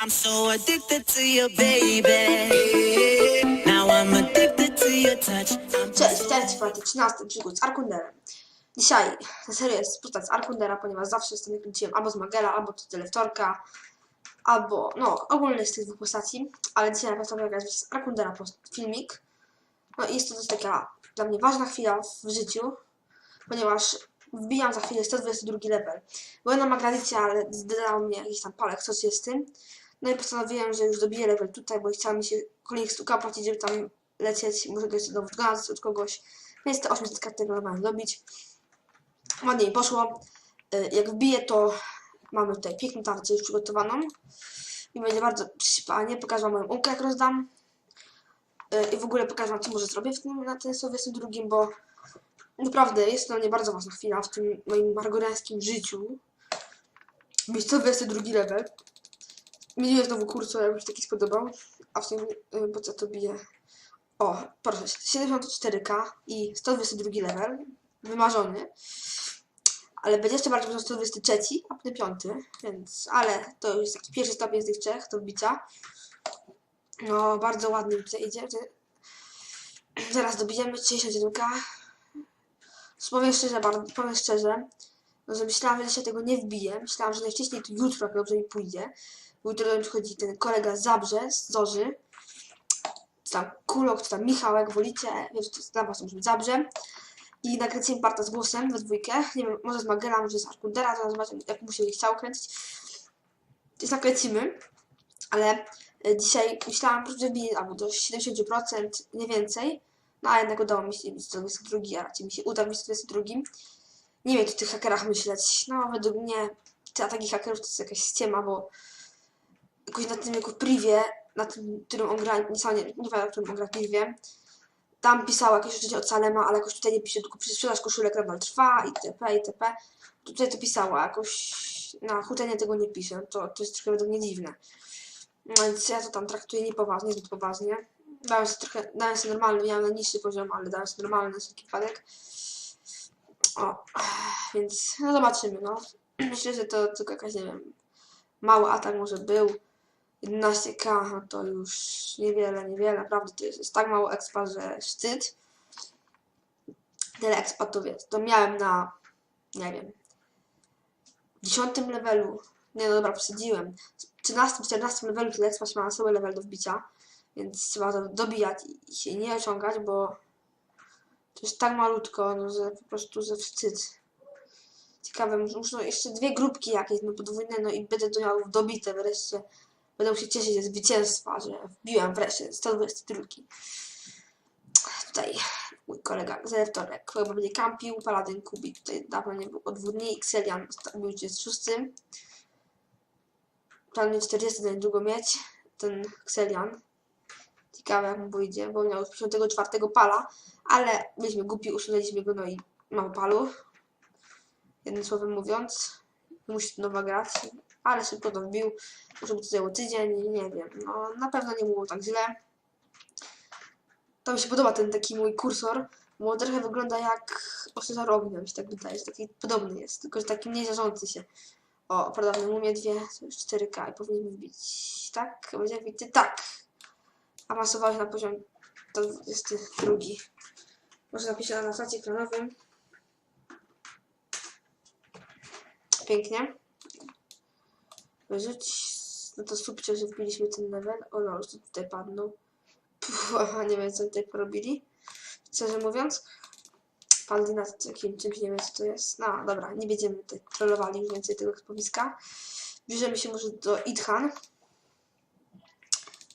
I'm so addicted to baby. Now I'm addicted to your touch. Cześć, witajcie w partii 13 przygód z Arkunderem. Dzisiaj ta seria jest postać z Arkundera, ponieważ zawsze z tym kręciłem albo z Magela, albo z Teleftorka, albo no ogólnie z tych dwóch postaci, ale dzisiaj na pewno nagrać z Arkundera post- filmik. No i jest to też taka dla mnie ważna chwila w życiu, ponieważ wbijam za chwilę 122 level. Byłem na Magradicie, ale zdał mnie jakiś tam palek 130. No i postanowiłem, że już dobiję level tutaj, bo chciałem mi się kolejnych stuka płacić, żeby tam lecieć, go jeszcze znowu zgadać od kogoś, więc te 800 kartek mam dobić. Ładnie mi poszło. Y, Jak wbiję, to mamy tutaj piękną tarczę już przygotowaną i będzie bardzo przypanie. Pokażę wam moją umkę, jak rozdam Y, i w ogóle pokażę wam, co może zrobię w tym, na tym 122, bo naprawdę jest to dla mnie bardzo ważna chwila w tym moim margorańskim życiu. Być 122 level. Zmieniłem znowu kursor, jak mi się taki spodobał, a w tym, po co to bije? O, proszę, 74k i 122 level, wymarzony. Ale będzie jeszcze bardziej 123, a potem 5, więc, ale to już jest taki pierwszy stopień z tych trzech do wbicia. No, bardzo ładnie idzie. Zaraz dobijemy 67k. Powiem szczerze, bardzo, powiem szczerze, no, że myślałam, że dzisiaj tego nie wbiję. Myślałam, że najwcześniej to jutro, jak dobrze mi pójdzie. Jutro przychodzi ten kolega Zabrze, z Zorzy czy tam Kulok, czy tam Michał, jak wolicie, wiem, że to dla was może Zabrze. I nakręciłem parta z głosem we dwójkę. Nie wiem, może z Magela, może z Arkundera, zaraz zobaczę, jak mu się chciał kręcić. Więc nakręcimy, ale e, dzisiaj myślałam, że wbiję albo do 70%, nie więcej. No a jednak udało mi się być 122, a raczej mi się uda być 122. Nie wiem, co o tych hakerach myśleć. No, według mnie te ataki hakerów to jest jakaś ściema, bo jakoś na tym jako privie, na tym, którym on gra, nie, nie, nie wiem, na którym on gra privie, tam pisała jakieś rzeczy od Salema, ale jakoś tutaj nie pisze, tylko sprzedaż koszulek nadal trwa, itp., itp. Tutaj to pisała, jakoś na huczenie tego nie pisze, to, to jest trochę według mnie dziwne. No Więc ja to tam traktuję niepoważnie, zbyt poważnie. Dałem sobie trochę, dałem sobie normalny, miałem na niższy poziom, ale dałem sobie normalny na wszelki wypadek. O, więc no zobaczymy, no. Myślę, że to tylko jakaś, nie wiem, mały atak może był. 11k, no to już niewiele, niewiele, naprawdę to jest, jest tak mało expa, że szczyt. Tyle expa to wiesz, to miałem na, nie wiem, 10 levelu, nie no dobra, przesadziłem, w 13, 14 levelu tyle expa się ma na cały level do wbicia, więc trzeba to dobijać i- się nie ociągać, bo to jest tak malutko, no, że po prostu ze wstyd. Ciekawe, muszą jeszcze dwie grupki jakieś, no podwójne, no i będę to miał dobite wreszcie. Będę się cieszyć ze zwycięstwa, że wbiłem wreszcie 123. Tutaj mój kolega Zelektorek chyba będzie kampił, Paladin Kubi tutaj dawno nie był od dwóch Xelian był 36. Planuję 40 na niedługo mieć, ten Xelian. Ciekawe jak mu pójdzie, bo miał już 54 pala, ale byliśmy głupi, usunęliśmy go, no i mało palu. Jednym słowem mówiąc, musi nowa grać, ale szybko to wbił. Może by to zajęło tydzień, nie wiem. No, na pewno nie było tak źle. To mi się podoba ten taki mój kursor, bo trochę wygląda jak ostrzeżar ognia, mi się tak wydaje, że taki podobny jest, tylko że taki mniej żarzący się. O, prawda, w umie dwie, to już 4K i powinien wbić. Tak? Będzie wbity? Tak! Awansowałeś na poziom 22. Może napiszę na sacie ekranowym. Pięknie. Wyrzuć. No to subcie, że wbiliśmy ten level. O no, już to tutaj padną. Puf, aha, nie wiem co tutaj porobili. Szczerze mówiąc. Padli na takim czymś, nie wiem co to jest. No dobra, nie będziemy tutaj trollowali już więcej tego ekspowiska. Bierzemy się może do Idhan.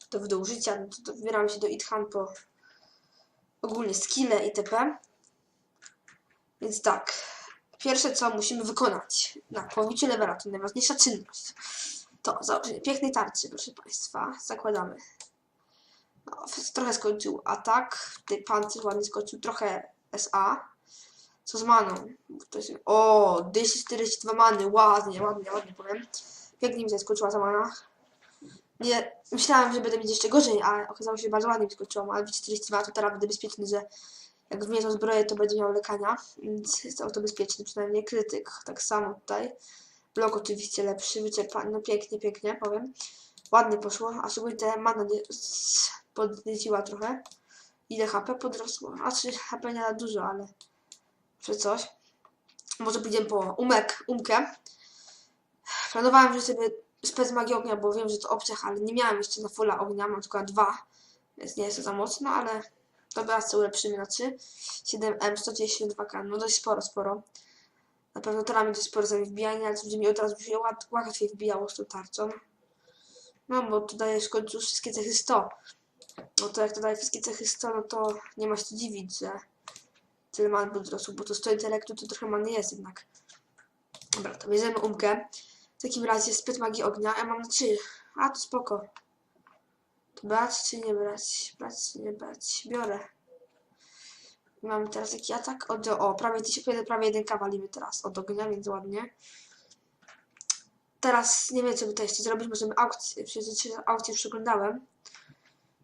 To w dół życia, no to, to wybieramy się do Idhan po ogólnie skille itp. Więc tak. Pierwsze co musimy wykonać na powbicie levela, to najważniejsza czynność. To założenie pięknej tarczy, proszę Państwa. Zakładamy. No, trochę skończył atak. Tutaj pancerz ładnie skończył. Trochę SA. Co z maną? To jest... O, 242 many. Ładnie, ładnie, ładnie powiem. Pięknie mi tutaj skończyła za mana. Nie, myślałem, że będę mieć jeszcze gorzej, ale okazało się, że bardzo ładnie mi skończyło. Ale 42 to teraz będę bezpieczny, że jak wmierzą zbroję, to będzie miał lekania, więc jest to bezpieczny, przynajmniej krytyk. Tak samo tutaj. Blok oczywiście lepszy, wyczerpany, no pięknie, pięknie, powiem. ładnie poszło, a szczególnie mana podnieciła trochę. Ile HP podrosło? A 3 HP nie na dużo, ale czy coś. Może pójdziemy po umek, umkę. Planowałem wziąć sobie spec magii ognia, bo wiem, że to obciach, ale nie miałem jeszcze na fulla ognia, mam tylko dwa, więc nie jest to za mocno, ale dobra, co ulepszymy na 3. 7M, 192k, no dość sporo, sporo. Na pewno teraz będzie sporo za wbijania, ale to będzie mi od razu się łat- łatwiej wbijało z tą tarczą. No, bo tu dajesz w końcu wszystkie cechy 100. No to jak to daje wszystkie cechy 100, no to nie ma się co dziwić, że tyle man budrosu, bo to 100 intelektu to trochę man nie jest jednak. Dobra, to bierzemy umkę. W takim razie spyt magii ognia, ja mam na 3. A, to spoko. Brać czy nie brać? Brać czy nie brać? Biorę. Mamy teraz taki atak od, o, prawie 1000, prawie 1 walimy teraz od ognia, więc ładnie. Teraz nie wiem, co by to jeszcze zrobić. Możemy aukcję, aukcję przeglądałem.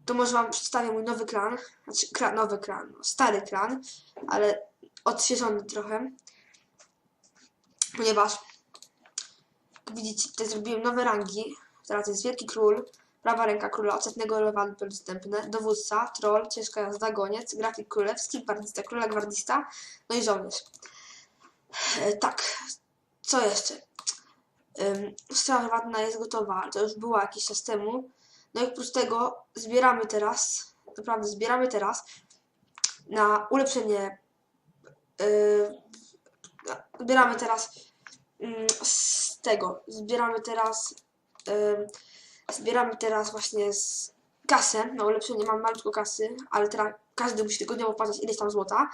To może wam przedstawię mój nowy klan. Znaczy, nowy klan, no, stary klan, ale odświeżony trochę. Ponieważ, jak widzicie, tutaj zrobiłem nowe rangi. Teraz jest Wielki Król, prawa ręka króla, odsetnego lewadu dostępne, dowódca, troll, ciężka jazda, goniec, grafik królewski, gwardzista, króla gwardzista, no i żołnierz. E, tak, co jeszcze? Ym, Straż wadna jest gotowa, to już była jakiś czas temu. No i oprócz tego zbieramy teraz, naprawdę zbieramy teraz na ulepszenie. Yy, zbieramy teraz mm, z tego, zbieramy teraz, yy, zbieramy teraz właśnie z kasę na ulepszenie. Mam malutko kasy, ale teraz każdy musi tygodniowo wpłacać ileś tam złota.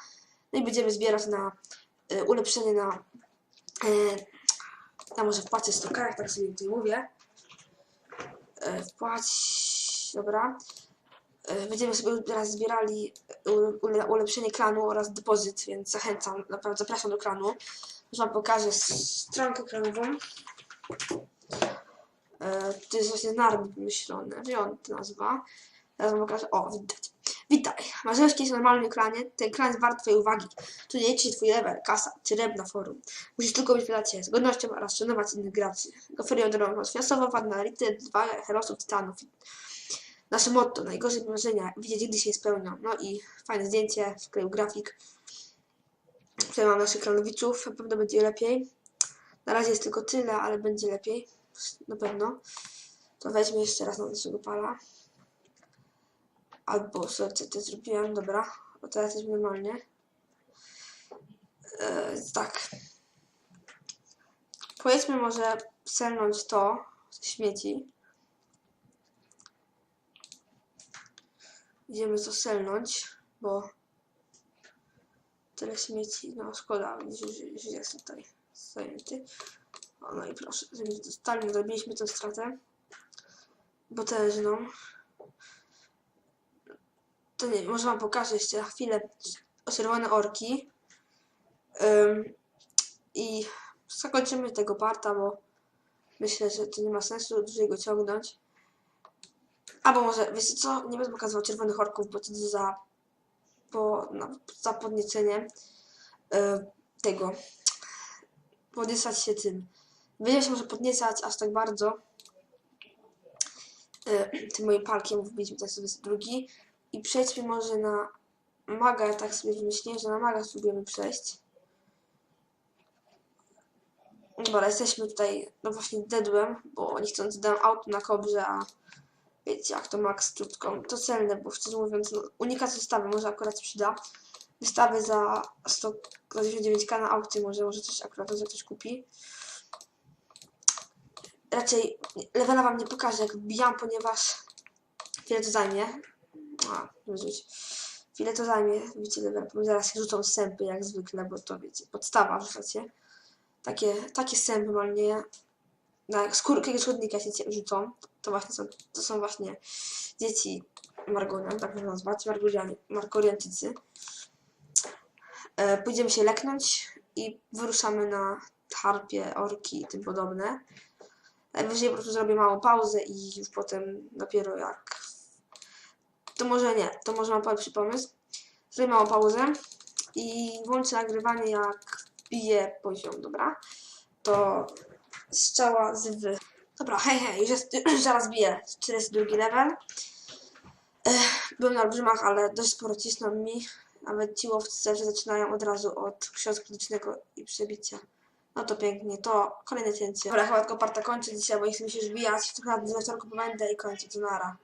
No i będziemy zbierać na y, ulepszenie na. Y, ja może wpłacę 100 karek, tak sobie tutaj mówię. Y, wpłać. Dobra. Będziemy sobie teraz zbierali ule- ulepszenie klanu oraz depozyt, więc zachęcam, naprawdę zapraszam do klanu. Już wam pokażę stronkę klanową. E, To jest właśnie narm wymyślone. Wiem, to nazwa. Teraz wam pokażę. O, widać. Witaj. Marzyłeś kiedyś o normalnym klanie? Ten klan jest wart twojej uwagi. Tu nie liczy twój level, kasa czy na forum. Musisz tylko być przyjaciel, z godnością oraz szanować innych graczy. Oferują darową moc finansową, wadna dwa herosów, tytanów. Nasze motto, najgorsze marzenia, widzieć gdy się spełnią. No i fajne zdjęcie, wkleił grafik. Tutaj mam naszych klanowiczów, na pewno będzie lepiej. Na razie jest tylko tyle, ale będzie lepiej. Na pewno. To weźmy jeszcze raz na naszego pala. Albo sobie to zrobiłem, dobra. Bo teraz jest normalnie. E, tak. Powiedzmy może selnąć to śmieci. Idziemy to selnąć, bo tyle śmieci, no szkoda, że, że, że jest tutaj zajęty. No i proszę, totalnie zrobiliśmy tę stratę. Potężną. To nie, może wam pokażę jeszcze na chwilę czerwone orki. Ym, I zakończymy tego parta, bo myślę, że to nie ma sensu dłużej go ciągnąć. Albo może, wiecie co, nie będę pokazywał czerwonych orków, bo to za, po, no, za podniecenie y, tego. Podniecać się tym. Wy się może podniecać aż tak bardzo y, tym moim palkiem, wbiliśmy teraz sobie drugi. I przejdźmy może na maga, tak sobie wymyśliłem, że na maga spróbujemy przejść. Dobra, jesteśmy tutaj, no właśnie dedłem, bo niechcący dałem auto na kobrze, a wiecie jak to max z. To celne, bo szczerze mówiąc, no, unikat wystawy może akurat przyda. Wystawy za 199k na aukcji może, może coś akurat że ktoś kupi. Raczej levela wam nie pokażę jak wbijam, ponieważ chwilę to zajmie. A, wyrzuć. Chwilę to zajmie, wiecie, level, bo zaraz się rzucą sępy jak zwykle, bo to wiecie, podstawa rzucacie. Takie, takie sępy normalnie na skórkę jakiegoś chodnika się rzucą. To właśnie są, to są właśnie dzieci Margorian, tak można nazwać, Margoriantycy. E, pójdziemy się leknąć i wyruszamy na harpie, orki i tym podobne. Najwyżej po prostu zrobię małą pauzę i już potem dopiero jak... To może nie, to może mam lepszy pomysł. Zrobię małą pauzę i włączę nagrywanie jak bije poziom, dobra? To strzała z wy. Dobra, hej, hej, już, jest, już zaraz biję 42 level. Ech, byłem na olbrzymach, ale dość sporo cisną mi. Nawet ci łowcy zaczynają od razu od ksiądz krytycznego i przebicia. No to pięknie, to kolejne cięcie. Dobra, chyba tylko parta kończy dzisiaj, bo nie chcę się już bijać. Trochę na dinozaurku pobędę i kończę, to nara.